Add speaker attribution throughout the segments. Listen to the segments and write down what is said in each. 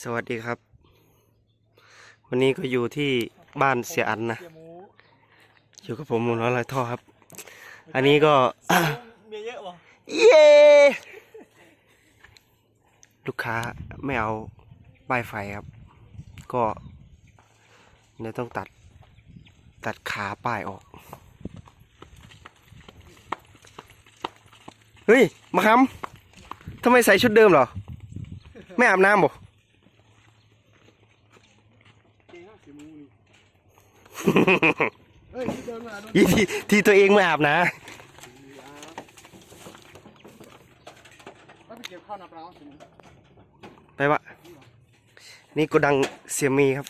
Speaker 1: สวัสดีครับ วันนี้ก็อยู่ที่บ้านเสียอันนะ อยู่กับผมหมุนร้อยลายท่อครับ อันนี้ก็
Speaker 2: เมียเยอะวะ
Speaker 1: เย้ลูกค้าไม่เอาป้ายไฟครับ ก็เดี๋ยวต้องตัดตัดขาป้ายออก เฮ้ย มาคำทำไมใส่ชุดเดิมเหรอ ไม่อาบน้ำบ่
Speaker 2: เฮ้ยเดินมาดู
Speaker 1: ยี่ที่ที่ตัวเองไม่อาบนะ
Speaker 2: ไปเก็บข้าวนาปลาสิ
Speaker 1: ไปวะนี่โกดังเสียมีครับ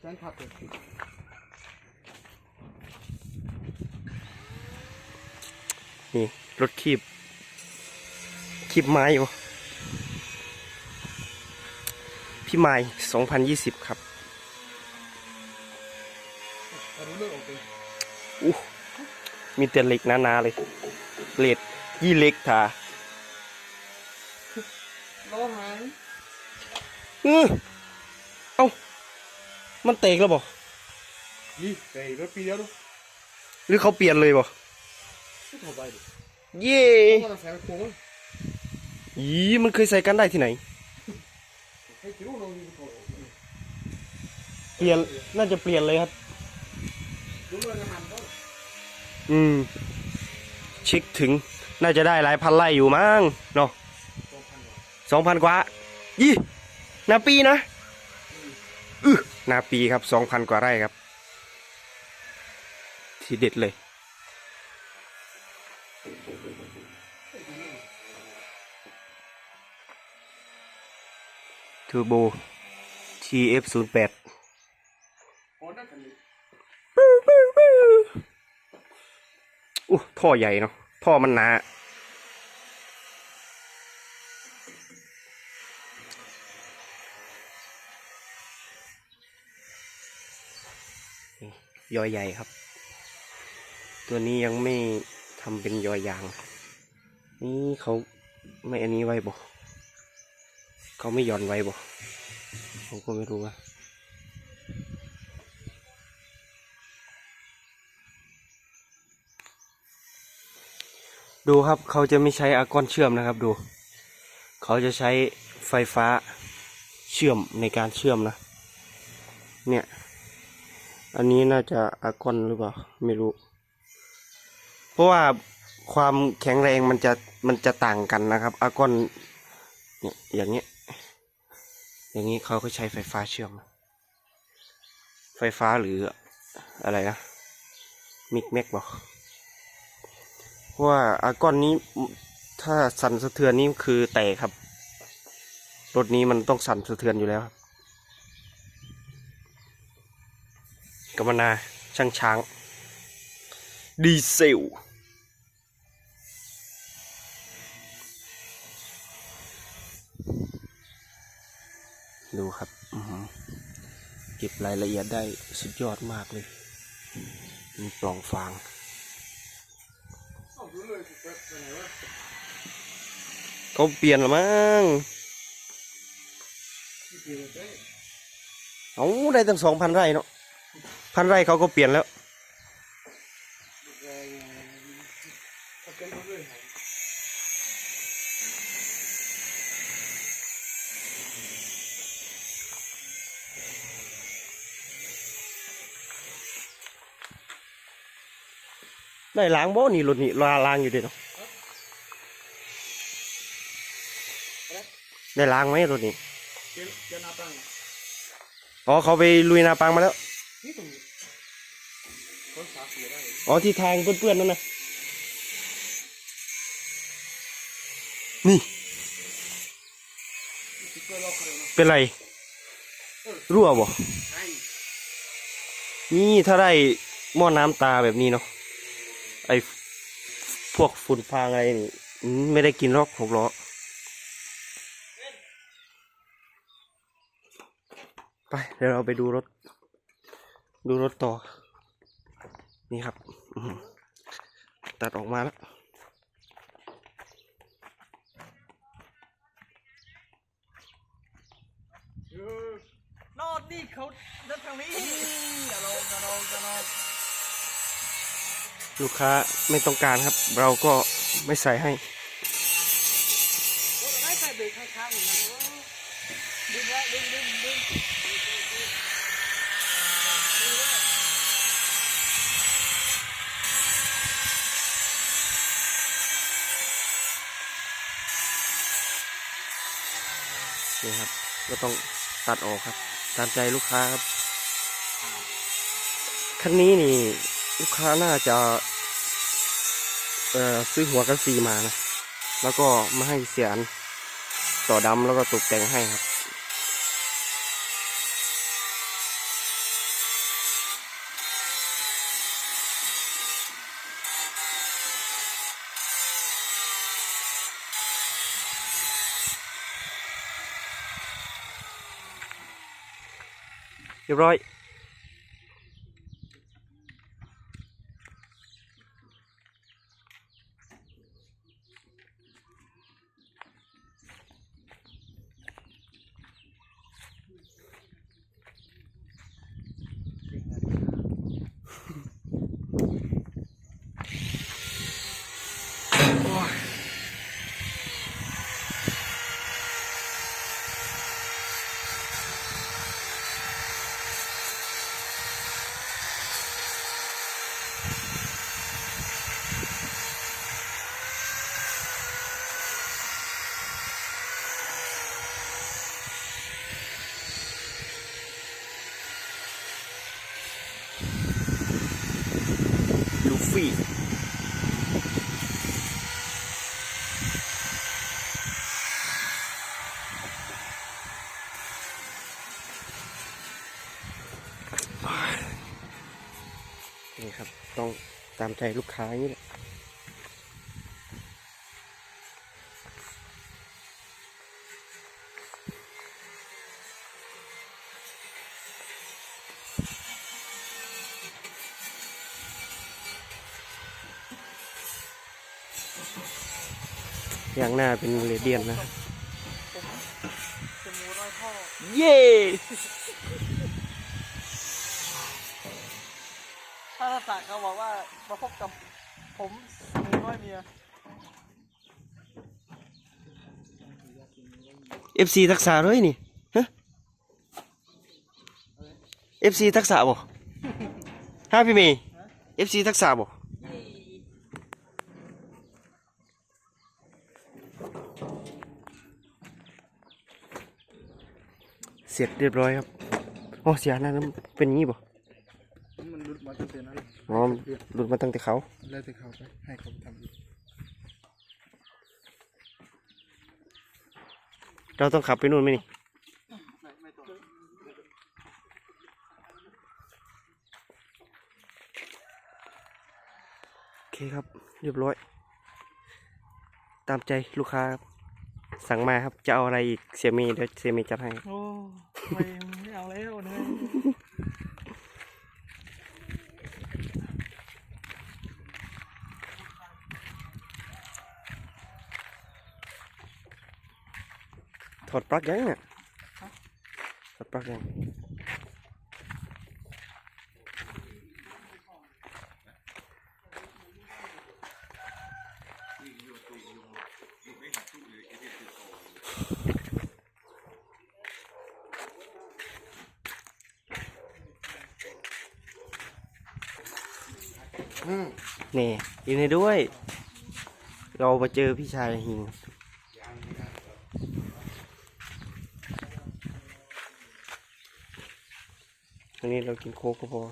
Speaker 2: แฟนคลับเลย
Speaker 1: นี่รถคีบคีบไม้อยู่พี่ไม้2020 ครับ
Speaker 2: องออกไป
Speaker 1: อู้มีแต่เหล็กหนาๆเลยเลดยี่เหล็กถา
Speaker 2: ล้อหาย
Speaker 1: อือเอ้า มันเตกแล้วบ่
Speaker 2: นี่ไปรถปีเดียวดู
Speaker 1: หรือเขาเปลี่ยนเลยบ่
Speaker 2: ไม่ถอดไปดิ
Speaker 1: เย่
Speaker 2: เพราะว่าเราใส่ไปโค้ง
Speaker 1: ยีมันเคยใส่กันได้ที่ไหน
Speaker 2: ให้คิ้วลงนี่ถอดออก
Speaker 1: เปลี่ยน น่าจะเปลี่ยนเลยครับ
Speaker 2: ดูเรื่ อืม
Speaker 1: ชิคถึง น่าจะได้หลายพันไร่อยู่มั้งเนาะ
Speaker 2: สองพันกว่า
Speaker 1: ยี่นาปีนะอือนาปีครับสองพันกว่าไร่ครับ ที่เด็ดเลย ทูโบ TF08 ท่อใหญ่เนาะท่อมันหนายอยใหญ่ครับ ตัวนี้ยังไม่ทำเป็นยอยาง นี่เขาไม่อันนี้ไว้บ่เขาไม่หย่อนไว้บ่ผมก็ไม่รู้ว่า ดูครับเขาจะไม่ใช้อากอนเชื่อมนะครับดู เขาจะใช้ไฟฟ้าเชื่อมในการเชื่อมนะ เนี่ย อันนี้น่าจะอากอนหรือเปล่าไม่รู้ เพราะว่าความแข็งแรงมันจะมันจะต่างกันนะครับอากอนเนี่ยอย่างเงี้ยอย่างนี้เขาก็ใช้ไฟฟ้าเชื่อม ไฟฟ้าหรืออะไรนะมิกแม็กบอก เพราะว่าอากอนนี้ถ้าสั่นสะเทือนนี่คือแตกครับ รถนี้มันต้องสั่นสะเทือนอยู่แล้วครับกำมนาช่างช้าง ดีเซลดูครับเก็บรายละเอียดได้สุดยอดมากเลย มีปล่องฟาง
Speaker 2: เขา
Speaker 1: เปลี่ยนหรือมั้ง
Speaker 2: เอา
Speaker 1: ได้ตั้งสองพันไร่เนาะพันไร่เขาก็เปลี่ยนแล้วได้ล้างบ่นี่รถนี่ลาล้างอยู่เด้เนาะ ได้ล้างไหมรถนี่
Speaker 2: เจ้าเจ้านาปลา
Speaker 1: อ๋อเขาไปลุยนาปังมาแล้ว
Speaker 2: นี่ตรงนี้คนสาเสียได้
Speaker 1: อ๋อที่ทางเปื้อนๆนั่นนะนี่
Speaker 2: ที่เกิดล็อกเลยนะ
Speaker 1: เป็นไร รั่วบ่
Speaker 2: ใช่
Speaker 1: นี่ถ้าได้หม้อน้ำตาแบบนี้เนาะไอพวกฝุ่นฟางอะไรนี่อืมไม่ได้กินหรอกหกล้อ ไปเดี๋ยวเราไปดูรถ ดูรถต่อ นี่ครับอื้อหือตัดออกมาแล้ว
Speaker 2: ดิเขาเดินทางนี้อย่าลงอย่าลงอย่าลง
Speaker 1: ลูกค้าไม่ต้องการครับ เราก็ไม่ใส่ให้
Speaker 2: ไม่ใส่เบรกข้างๆอย่างนั้นเว้ยดึงไว้ดึงดึงดึง
Speaker 1: นี่ครับ ก็ต้องตัดออกครับ ตามใจลูกค้าครับคันนี้นี่ลูกค้าน่าจะเอ่อซื้อหัวกันซีมานะ แล้วก็มาให้เสียนต่อดำแล้วก็ตกแต่งให้ครับ เรีี่นี่ครับ ต้องตามใจลูกค้าอย่างนี้แหละ ย่างหน้าเป็นเรเดียนนะ
Speaker 2: จมูกร้อยพ่อ
Speaker 1: เย้
Speaker 2: ถ้าภาษาเขาบอกว่ามาพบกับผมสมูน้อยเมีย
Speaker 1: เอฟซีทักษะเลยนี่ฮะเอฟซีทักษะบ่ฮะพี่เมย์เอฟซีทักษะบ่ เสร็จเรียบร้อยครับโอ้เสียหน้านั้นเป็นอย่างนี้บ่
Speaker 2: มันรุดมาตั้งแต่นั้น
Speaker 1: อ๋อหลุดมาตั้งแต่เขา
Speaker 2: แล้วแต่เขาไปให้เขาทำอีก
Speaker 1: เราต้องขับไปนู่นไหมนี่
Speaker 2: ไม่ไม่ต้อง
Speaker 1: โอเคครับ เรียบร้อย ตามใจลูกค้าครับ สั่งมาครับจะเอาอะไรอีกเสียเมีเดี๋ยวเสียเมีจัดให้
Speaker 2: โอ้ไม่ไม่เอาแล้วเนย
Speaker 1: ถอดปลั๊กยังเนี่ยถอดปลั๊กยัง นี่ยินดีด้วย เรามาเจอพี่ชายหิงวันนี้เรากินโคกก็พอ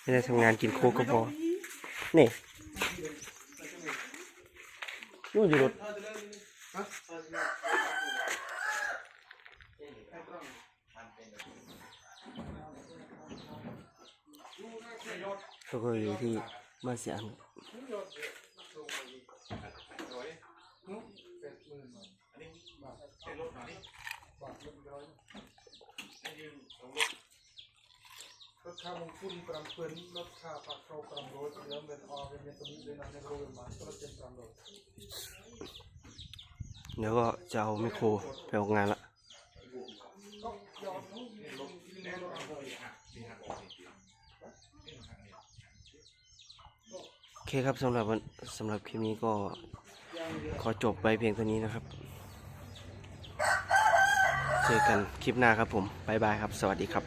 Speaker 1: ไม่ได้ทำงานกินโคกก็พอ นี่นู่นอยู่รถ แล้วก็อยู่ที่บ้านเสียงร
Speaker 2: ถข้ามงคุนปรำเพิ่นรถข้าปากเขาปรำโรยเริ่มเป็นออเป็นเมตามิเลยนอะในโรยาบาลก็เจ็บปรำโรย
Speaker 1: เดี๋ยวก็จะเอาไมโครไปออกงานละ
Speaker 2: ก็ยอม
Speaker 1: เคครับสำหรับสำหรับคลิปนี้ก็ขอจบไปเพียงเท่านี้นะครับ เจอกันคลิปหน้าครับผม บ๊ายบายครับ สวัสดีครับ